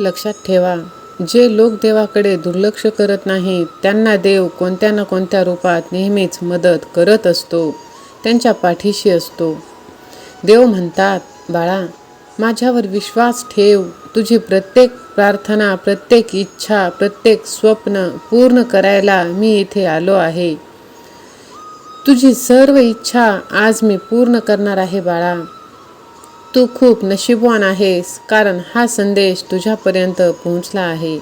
लक्षात ठेवा. जे लोक देवाकडे दुर्लक्ष करत नाहीत त्यांना देव कोणत्या ना कोणत्या रूपात नेहमीच मदत करत असतो त्यांच्या पाठीशी असतो. देव म्हणतात बाळा माझ्यावर विश्वास ठेव. तुझी प्रत्येक प्रार्थना प्रत्येक इच्छा प्रत्येक स्वप्न पूर्ण करायला मी इथे आलो आहे. तुझी सर्व इच्छा आज मी पूर्ण करणार आहे बाळा. तू खूप नशीबवान आहेस कारण हा संदेश तुझ्यापर्यंत पोहोचला आहे.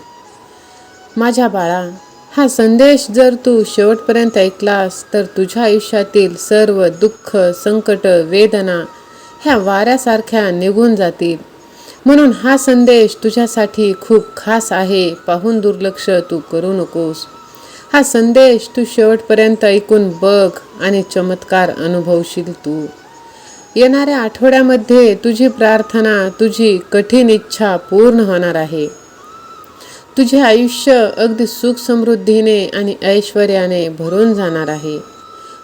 माझ्या बाळा हा संदेश जर तू शेवटपर्यंत ऐकलास तर तुझ्या आयुष्यातील सर्व दुःख संकट वेदना ह्या वाऱ्यासारख्या निघून जातील. म्हणून हा संदेश तुझ्यासाठी खूप खास आहे पाहून दुर्लक्ष तू करू नकोस. हा संदेश तू शेवटपर्यंत ऐकून बघ आणि चमत्कार अनुभवशील तू. येणाऱ्या आठवड्यामध्ये तुझी प्रार्थना तुझी कठीण इच्छा पूर्ण होणार आहे. तुझे आयुष्य अगदी सुख समृद्धीने आणि ऐश्वर्याने भरून जाणार आहे.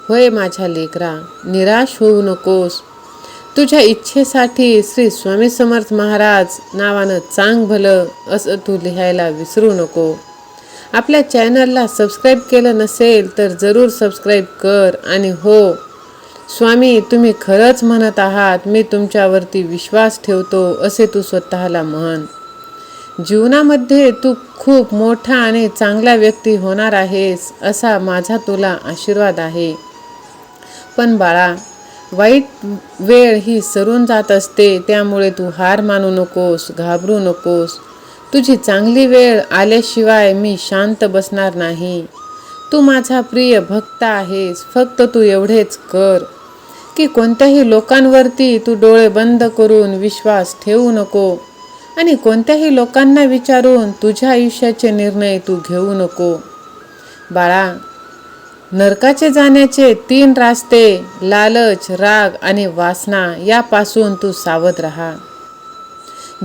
होय माझ्या लेकरा निराश होऊ नकोस. तुझ्या इच्छेसाठी श्री स्वामी समर्थ महाराज नावानं चांग भलं असं तू लिहायला विसरू नको. आपल्या चॅनलला सबस्क्राईब केलं नसेल तर जरूर सबस्क्राईब कर आणि हो स्वामी तुम्ही खरंच म्हणत आहात मी तुमच्यावरती विश्वास ठेवतो असे तू स्वतःला म्हण. जीवनामध्ये तू खूप मोठा आणि चांगला व्यक्ती होणार आहेस असा माझा तुला आशीर्वाद आहे. पण बाळा वाईट वेळ ही सरून जात असते त्यामुळे तू हार मानू नकोस घाबरू नकोस. तुझी चांगली वेळ आल्याशिवाय मी शांत बसणार नाही. तू माझा प्रिय भक्त आहेस फक्त तू एवढेच कर. की कोणत्याही लोकांवरती तू डोळे बंद करून विश्वास ठेवू नको आणि कोणत्याही लोकांना विचारून तुझ्या आयुष्याचे निर्णय तू घेऊ नको. बाळा नरकाचे जाण्याचे तीन रास्ते लालच राग आणि वासना यापासून तू सावध राहा.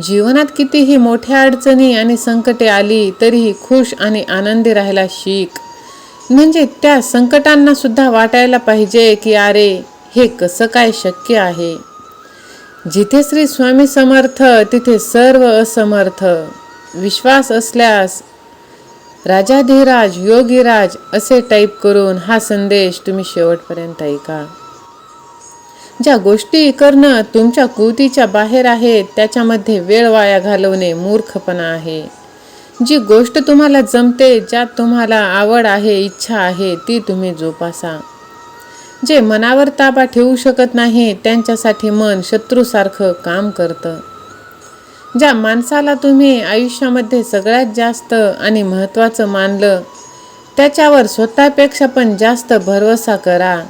जीवनात कितीही मोठ्या अडचणी आणि संकटे आली तरीही खुश आणि आनंदी राहायला शिक. म्हणजे त्या संकटांना सुद्धा वाटायला पाहिजे की अरे हे कसं काय शक्य आहे? जिथे श्री स्वामी समर्थ तिथे सर्व असमर्थ. विश्वास असल्यास राजाधिराज योगीराज असे टाईप करून हा संदेश तुम्ही शेवटपर्यंत ऐका. ज्या गोष्टी करणं तुमच्या कृतीच्या बाहेर आहेत त्याच्यामध्ये वेळ वाया घालवणे मूर्खपणा आहे. जी गोष्ट तुम्हाला जमते ज्यात तुम्हाला आवड आहे इच्छा आहे ती तुम्ही जोपासा. जे मनावर ताबा ठेवू शकत नाही त्यांच्यासाठी मन शत्रूसारखं काम करतं. ज्या माणसाला तुम्ही आयुष्यामध्ये सगळ्यात जास्त आणि महत्त्वाचं मानलं त्याच्यावर स्वतःपेक्षा पण जास्त भरवसा करा.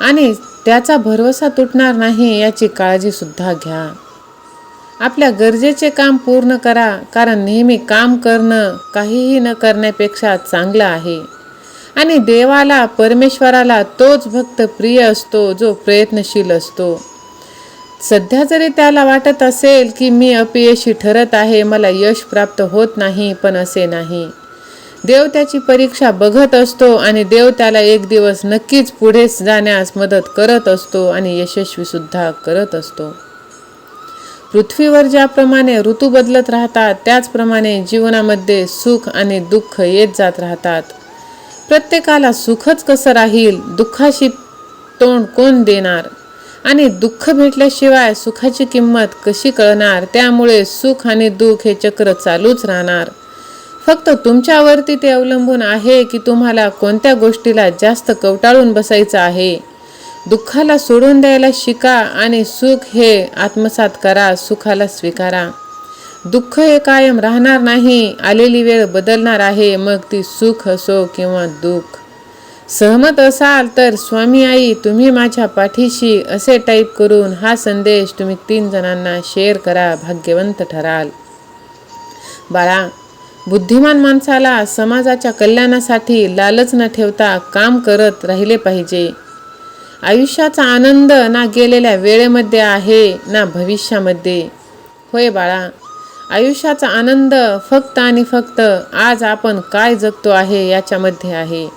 आणि त्याचा भरवसा तुटणार नाही याची काळजीसुद्धा घ्या. आपल्या गरजेचे काम पूर्ण करा कारण नेहमी काम करणं काहीही न करण्यापेक्षा चांगलं आहे. आणि देवाला परमेश्वराला तोच भक्त प्रिय असतो जो प्रयत्नशील असतो. सध्या जरी त्याला वाटत असेल की मी अपयशी ठरत आहे मला यश प्राप्त होत नाही पण असे नाही. देव त्याची परीक्षा बघत असतो आणि देव त्याला एक दिवस नक्कीच पुढे जाण्यास मदत करत असतो आणि यशस्वीसुद्धा करत असतो. पृथ्वीवर ज्याप्रमाणे ऋतू बदलत राहतात त्याचप्रमाणे जीवनामध्ये सुख आणि दुःख येत जात राहतात. प्रत्येकाला सुखच कसं राहील दुःखाशी तोंड कोण देणार? आणि दुःख भेटल्याशिवाय सुखाची किंमत कशी कळणार? त्यामुळे सुख आणि दुःख हे चक्र चालूच राहणार. फक्त तुमच्यावरती ते अवलंबून आहे की तुम्हाला कोणत्या गोष्टीला जास्त कवटाळून बसायचं आहे? दुःखाला सोडून द्यायला शिका आणि सुख हे आत्मसात करा सुखाला स्वीकारा. दुःख हे कायम राहणार नाही. आलेली वेळ बदलणार आहे. मग ती सुख असो किंवा दुःख. सहमत असाल तर स्वामी आई तुम्ही माझ्या पाठीशी असे टाईप करून हा संदेश तुम्ही तीन जणांना शेअर करा. भाग्यवंत ठराल. बाळा बुद्धिमान माणसाला समाजाच्या कल्याणासाठी लालच न ठेवता काम करत राहिले पाहिजे. आयुष्याचा आनंद ना गेलेल्या वेळेमध्ये आहे ना भविष्यामध्ये. होय बाळा आयुष्याचा आनंद फक्त आणि फक्त आज आपण काय जगतो आहे याच्यामध्ये आहे.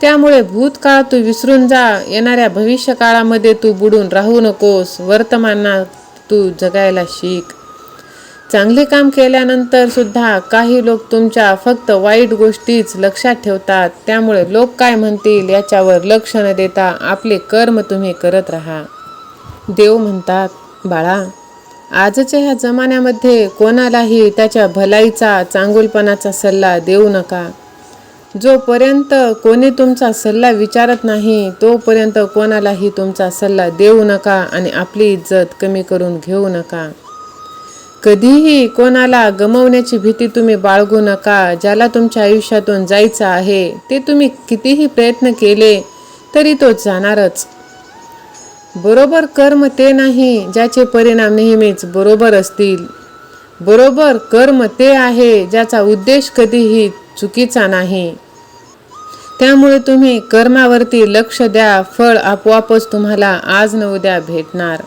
त्यामुळे भूतकाळ तू विसरून जा येणाऱ्या भविष्यकाळामध्ये तू बुडून राहू नकोस वर्तमानात तू जगायला शिक. चांगले काम केल्यानंतर सुद्धा काही लोक तुमच्या फक्त वाईट गोष्टीच लक्षात ठेवतात. त्यामुळे लोक काय म्हणतील याच्यावर लक्ष न देता आपले कर्म तुम्ही करत राहा. देव म्हणतात बाळा आजच्या ह्या जमान्यामध्ये कोणालाही त्याच्या भलाईचा चांगुलपणाचा सल्ला देऊ नका. जोपर्यंत कोणी तुमचा सल्ला विचारत नाही तोपर्यंत कोणालाही तुमचा सल्ला देऊ नका आणि आपली इज्जत कमी करून घेऊ नका. कधीही कोणाला गमवण्याची भीती तुम्ही बाळगू नका ज्याला तुमच्या आयुष्यातून जायचं आहे ते तुम्ही कितीही प्रयत्न केले तरी तो जाणारच. बरोबर कर्म ते नाही ज्याचे परिणाम नेहमीच बरोबर असतील. बरोबर कर्म ते आहे ज्याचा उद्देश कधीही चुकीचा नाही. त्यामुळे तुम्ही कर्मावरती लक्ष द्या फळ आपोआपच तुम्हाला आज न उद्या भेटणार.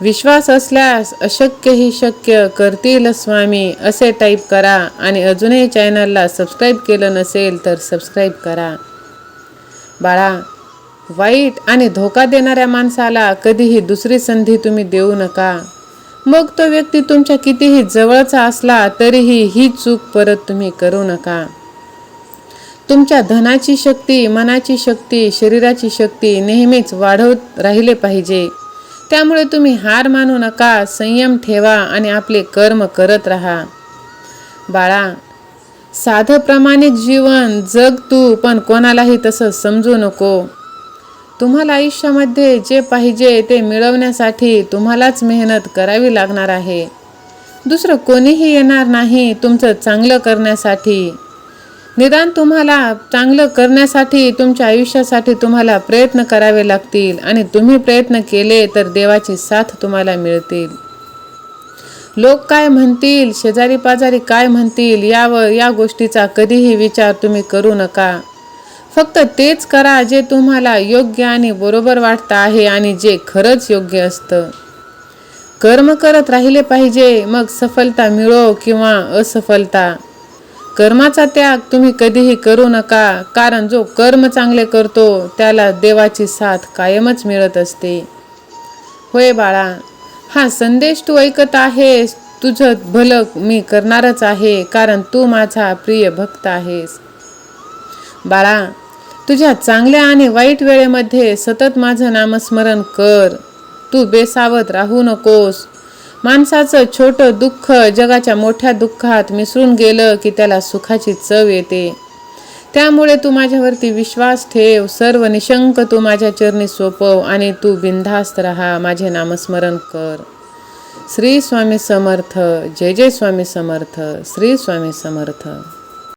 विश्वास असल्यास अशक्यही शक्य करतील स्वामी असे टाईप करा आणि अजूनही चॅनलला सबस्क्राईब केलं नसेल तर सबस्क्राईब करा. बाळा वाईट आणि धोका देणाऱ्या माणसाला कधीही दुसरी संधी तुम्ही देऊ नका. मग तो व्यक्ती तुमच्या कितीही जवळचा असला तरीही ही चूक परत तुम्ही करू नका. तुमच्या धनाची शक्ती मनाची शक्ती शरीराची शक्ती नेहमीच वाढवत राहिले पाहिजे. त्यामुळे तुम्ही हार मानू नका संयम ठेवा आणि आपले कर्म करत राहा. बाळा साधं प्रामाणिक जीवन जग तू पण कोणालाही तसं समजू नको. तुम्हाला आयुष्यामध्ये जे पाहिजे ते मिळवण्यासाठी तुम्हालाच मेहनत करावी लागणार आहे. दुसरं कोणीही येणार नाही तुमचं चांगलं करण्यासाठी. निदान तुम्हाला चांगलं करण्यासाठी तुमच्या आयुष्यासाठी तुम्हाला प्रयत्न करावे लागतील आणि तुम्ही प्रयत्न केले तर देवाची साथ तुम्हाला मिळतील. लोक काय म्हणतील शेजारी पाजारी काय म्हणतील यावर या गोष्टीचा कधीही विचार तुम्ही करू नका. फक्त तेच करा जे तुम्हाला योग्य आणि बरोबर वाटतं आहे आणि जे खरंच योग्य असतं. कर्म करत राहिले पाहिजे मग सफलता मिळो किंवा असफलता. कर्माचा त्याग तुम्ही कधीही करू नका कारण जो कर्म चांगले करतो त्याला देवाची साथ कायमच मिळत असते. होय बाळा हा संदेश तू ऐकत आहेस तुझं भलं मी करणारच आहे कारण तू माझा प्रिय भक्त आहेस. बाळा तुझ्या चांगल्या आणि वाईट वेळेमध्ये सतत माझं नामस्मरण कर. तू बेसावत राहू नकोस. माणसाचं छोटं दुःख जगाच्या मोठ्या दुःखात मिसळून गेलं की त्याला सुखाची चव येते. त्यामुळे तू माझ्यावरती विश्वास ठेव. सर्व निशंक तू माझ्या चरणी सोपव आणि तू बिनधास्त राहा. माझे नामस्मरण कर. श्री स्वामी समर्थ. जय जय स्वामी समर्थ. श्री स्वामी समर्थ.